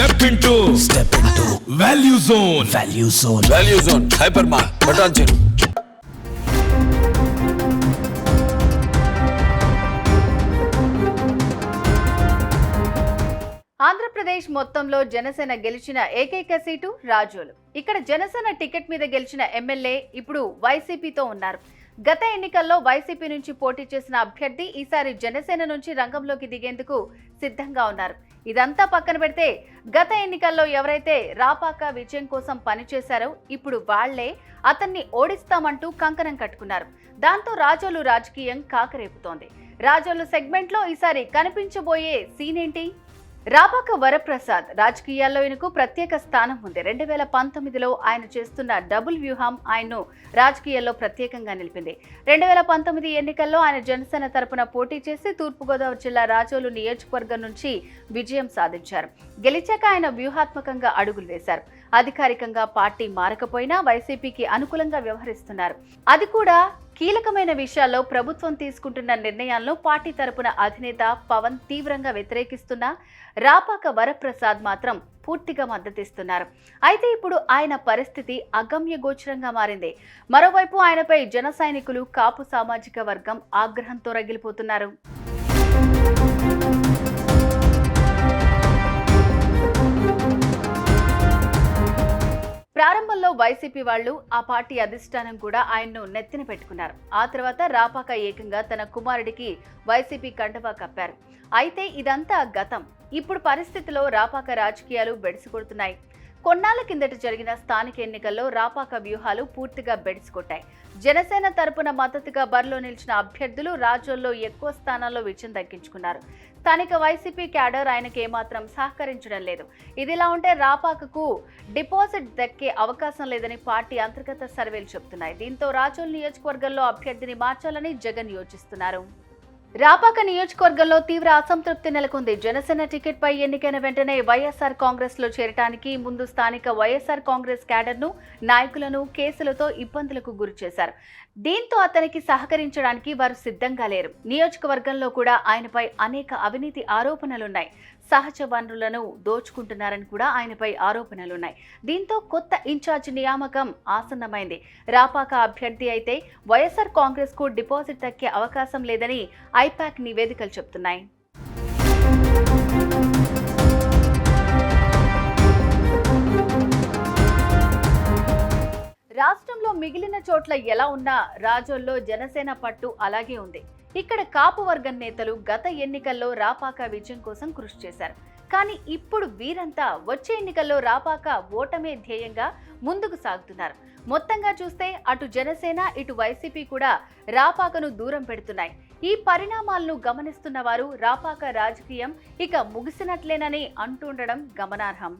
Step into step into value zone value zone value zone hyper mart Patancheru Andhra Pradesh మొత్తంలో జనసేన గెలిచిన ఏకైక seat Razole. ఇక్కడ Janasena ticket మీద గెలిచిన ఎమ్మెల్యే ఇప్పుడు వైసీపీతో ఉన్నారు. గత ఎన్నికల్లో వైసీపీ నుంచి పోటీ చేసిన అభ్యర్థి ఈసారి జనసేన నుంచి రంగంలోకి దిగేందుకు సిద్ధంగా ఉన్నారు. ఇదంతా పక్కన పెడితే గత ఎన్నికల్లో ఎవరైతే రాపాక విజయం కోసం పనిచేశారో ఇప్పుడు వాళ్ళే అతన్ని ఓడిస్తామంటూ కంకణం కట్టుకున్నారు. దాంతో రాజోలు రాజకీయం కాకరేపుతోంది. రాజోలు సెగ్మెంట్లో ఈసారి కనిపించబోయే సీన్ ఏంటి? రాపాక వరప్రసాద్ రాజకీయాల్లో ఈయనకు ప్రత్యేక స్థానం ఉంది. రెండు వేల పంతొమ్మిదిలో ఆయన చేస్తున్న డబుల్ వ్యూహం ఆయన్ను రాజకీయాల్లో ప్రత్యేకంగా నిలిపింది. రెండు వేల పంతొమ్మిది ఎన్నికల్లో ఆయన జనసేన తరపున పోటీ చేసి తూర్పుగోదావరి జిల్లా రాజోలు నియోజకవర్గం నుంచి విజయం సాధించారు. గెలిచాక ఆయన వ్యూహాత్మకంగా అడుగులు వేశారు. అధికారికంగా పార్టీ మారకపోయినా వైసీపీకి అనుకూలంగా వ్యవహరిస్తున్నారు. అది కూడా కీలకమైన విషయాల్లో ప్రభుత్వం తీసుకుంటున్న నిర్ణయాలను పార్టీ తరపున అధినేత పవన్ తీవ్రంగా వ్యతిరేకిస్తున్నా రాపాక వరప్రసాద్ మాత్రం పూర్తిగా మద్దతిస్తున్నారు. అయితే ఇప్పుడు ఆయన పరిస్థితి అగమ్య గోచరంగా మారింది. మరోవైపు ఆయనపై జన సైనికులు కాపు సామాజిక వర్గం ఆగ్రహంతో రగిలిపోతున్నారు. ప్రారంభంలో వైసీపీ వాళ్ళు ఆ పార్టీ అధిష్టానం కూడా ఆయన్ను నెత్తిన పెట్టుకున్నారు. ఆ తర్వాత రాపాక ఏకంగా తన కుమారుడికి వైసీపీ కండవా కప్పారు. అయితే ఇదంతా గతం. ఇప్పుడు పరిస్థితిలో రాపాక రాజకీయాలు బెడిసికొడుతున్నాయి కొన్నాళ్ళ కిందట జరిగిన స్థానిక ఎన్నికల్లో రాపాక వ్యూహాలు పూర్తిగా బెడిసికొట్టాయి. జనసేన తరపున మద్దతుగా బరిలో నిలిచిన అభ్యర్థులు రాజ్యంలో ఎక్కువ స్థానాల్లో విజయం దక్కించుకున్నారు. స్థానిక వైసీపీ క్యాడర్ ఆయనకు ఏమాత్రం సహకరించడం లేదు. ఇదిలా ఉంటే రాపాకకు డిపాజిట్ దక్కే అవకాశం లేదని పార్టీ అంతర్గత సర్వేలు చెబుతున్నాయి. దీంతో రాజోల్ నియోజకవర్గంలో అభ్యర్థిని మార్చాలని జగన్ యోచిస్తున్నారు. రాపాక నియోజకవర్గంలో తీవ్ర అసంతృప్తి నెలకొంది. జనసేన టికెట్ పై ఎన్నికైన వెంటనే వైఎస్ఆర్ కాంగ్రెస్లో చేరటానికి ముందు స్థానిక వైఎస్ఆర్ కాంగ్రెస్ క్యాడర్ను నాయకులను కేసులతో ఇబ్బందులకు గురి చేశారు. దీంతో అతనికి సహకరించడానికి వారు సిద్ధంగా లేరు. నియోజకవర్గంలో కూడా ఆయనపై అనేక అవినీతి ఆరోపణలున్నాయి. సహజ వనరులను దోచుకుంటున్నారని కూడా ఆయనపై ఆరోపణలున్నాయి. దీంతో కొత్త ఇన్ఛార్జ్ నియామకం ఆసన్నమైంది. రాపాక అభ్యర్థి అయితే వైఎస్ఆర్ కాంగ్రెస్కు డిపాజిట్ దక్కే అవకాశం లేదని ఐపాక్ నివేదికలు చెబుతున్నాయి రాష్ట్రంలో మిగిలిన చోట్ల ఎలా ఉన్నా రాజోల్లో జనసేన పట్టు అలాగే ఉంది. ఇక్కడ కాపు వర్గం నేతలు గత ఎన్నికల్లో రాపాక విజయం కోసం కృషి చేశారు. కానీ ఇప్పుడు వీరంతా వచ్చే ఎన్నికల్లో రాపాక ఓటమే ధ్యేయంగా ముందుకు సాగుతున్నారు. మొత్తంగా చూస్తే అటు జనసేన ఇటు వైసీపీ కూడా రాపాకను దూరం పెడుతున్నాయి. ఈ పరిణామాలను గమనిస్తున్న వారు రాపాక రాజకీయం ఇక ముగిసినట్లేనని అంటుండడం గమనార్హం.